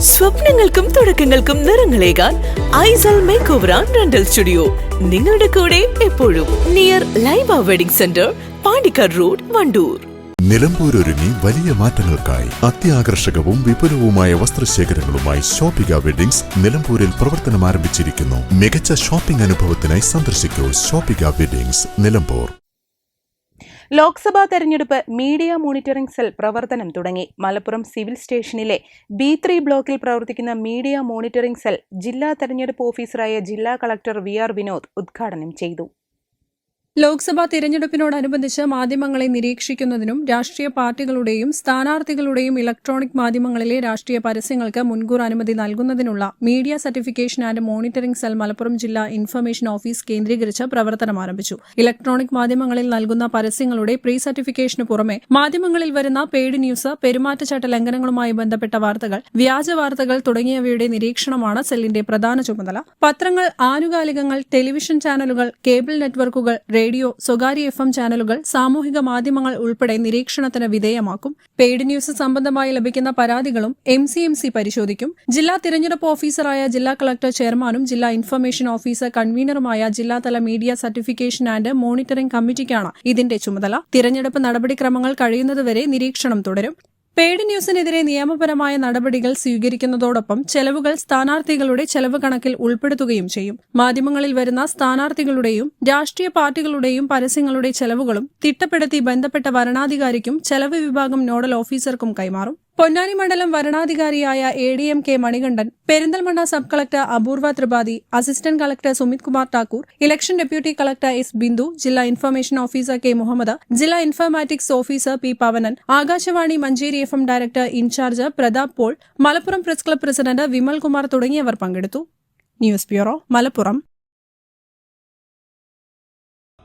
സ്വപ്നങ്ങൾക്കും തുടക്കങ്ങൾക്കും നിറങ്ങളേകാൻ ഐസൽ makeover and rental studio. നിങ്ങളുടെ കൂടെ എപ്പോഴും near Laiba wedding centre Pandikkad road Wandoor. Nilambur ഒരുങ്ങി വലിയ മാറ്റങ്ങൾക്കായി അത്യാകർഷകവും വിപുലവുമായ വസ്ത്രശേഖരങ്ങളുമായി ഷോപ്പിക വെഡിങ്സ് നിലമ്പൂരിൽ പ്രവർത്തനം ആരംഭിച്ചിരിക്കുന്നു മികച്ച ഷോപ്പിംഗ് അനുഭവത്തിനായി സന്ദർശിക്കൂ ഷോപ്പിക വെഡിങ്സ് നിലമ്പൂർ. ലോക്സഭാ തെരഞ്ഞെടുപ്പ് മീഡിയ മോണിറ്ററിംഗ് സെൽ പ്രവർത്തനം തുടങ്ങി. മലപ്പുറം സിവിൽ സ്റ്റേഷനിലെ ബി ത്രീ ബ്ലോക്കിൽ പ്രവർത്തിക്കുന്ന മീഡിയ മോണിറ്ററിംഗ് സെൽ ജില്ലാ തെരഞ്ഞെടുപ്പ് ഓഫീസറായ ജില്ലാ കളക്ടർ വി ആർ വിനോദ് ഉദ്ഘാടനം ചെയ്തു. ലോക്സഭാ തിരഞ്ഞെടുപ്പിനോടനുബന്ധിച്ച് മാധ്യമങ്ങളെ നിരീക്ഷിക്കുന്നതിനും രാഷ്ട്രീയ പാർട്ടികളുടെയും സ്ഥാനാർത്ഥികളുടെയും ഇലക്ട്രോണിക് മാധ്യമങ്ങളിലെ രാഷ്ട്രീയ പരസ്യങ്ങൾക്ക് മുൻകൂർ അനുമതി നൽകുന്നതിനുള്ള media certification and monitoring cell Malappuram ജില്ലാ ഇൻഫർമേഷൻ ഓഫീസ് കേന്ദ്രീകരിച്ച് പ്രവർത്തനം ആരംഭിച്ചു. ഇലക്ട്രോണിക് മാധ്യമങ്ങളിൽ നൽകുന്ന പരസ്യങ്ങളുടെ പ്രീ സർട്ടിഫിക്കേഷന് പുറമെ മാധ്യമങ്ങളിൽ വരുന്ന പെയ്ഡ് ന്യൂസ് പെരുമാറ്റച്ചട്ട ലംഘനങ്ങളുമായി ബന്ധപ്പെട്ട വാർത്തകൾ വ്യാജ വാർത്തകൾ തുടങ്ങിയവയുടെ നിരീക്ഷണമാണ് സെല്ലിന്റെ പ്രധാന ചുമതല. പത്രങ്ങൾ ആനുകാലികങ്ങൾ ടെലിവിഷൻ ചാനലുകൾ കേബിൾ നെറ്റ്വർക്കുകൾ റേഡിയോ സ്വകാര്യ എഫ് എം ചാനലുകൾ സാമൂഹിക മാധ്യമങ്ങൾ ഉൾപ്പെടെ നിരീക്ഷണത്തിന് വിധേയമാക്കും. പെയ്ഡ് ന്യൂസ് സംബന്ധമായി ലഭിക്കുന്ന പരാതികളും എം സി എം സി പരിശോധിക്കും. ജില്ലാ തിരഞ്ഞെടുപ്പ് ഓഫീസറായ ജില്ലാ കളക്ടർ ചെയർമാനും ജില്ലാ ഇൻഫർമേഷൻ ഓഫീസർ കൺവീനറുമായ ജില്ലാതല മീഡിയ സർട്ടിഫിക്കേഷൻ ആൻഡ് മോണിറ്ററിംഗ് കമ്മിറ്റിക്കാണ് ഇതിന്റെ ചുമതല. തിരഞ്ഞെടുപ്പ് നടപടിക്രമങ്ങൾ കഴിയുന്നതുവരെ നിരീക്ഷണം തുടരും. പെയ്ഡ് ന്യൂസിനെതിരെ നിയമപരമായ നടപടികൾ സ്വീകരിക്കുന്നതോടൊപ്പം ചെലവുകൾ സ്ഥാനാർത്ഥികളുടെ ചെലവ് കണക്കിൽ ഉൾപ്പെടുത്തുകയും ചെയ്യും. മാധ്യമങ്ങളിൽ വരുന്ന സ്ഥാനാർത്ഥികളുടെയും രാഷ്ട്രീയ പാർട്ടികളുടെയും പരസ്യങ്ങളുടെ ചെലവുകളും തിട്ടപ്പെടുത്തി ബന്ധപ്പെട്ട വരണാധികാരിക്കും ചെലവ് വിഭാഗം നോഡൽ ഓഫീസർക്കും കൈമാറും. പൊന്നാനി മണ്ഡലം വരണാധികാരിയായ A D M K Manikandan Perinthalmanna sub collector Apoorva Tripathi assistant collector Sumit Kumar Thakur election deputy collector S Bindu ജില്ലാ ഇൻഫർമേഷൻ ഓഫീസർ കെ മുഹമ്മദ് ജില്ലാ informatics officer P Pavanan Akashvani Manjeri F M director incharge Pratap Paul Malappuram press club president Vimal Kumar തുടങ്ങിയവർ പങ്കെടുത്തു. News bureau Malappuram.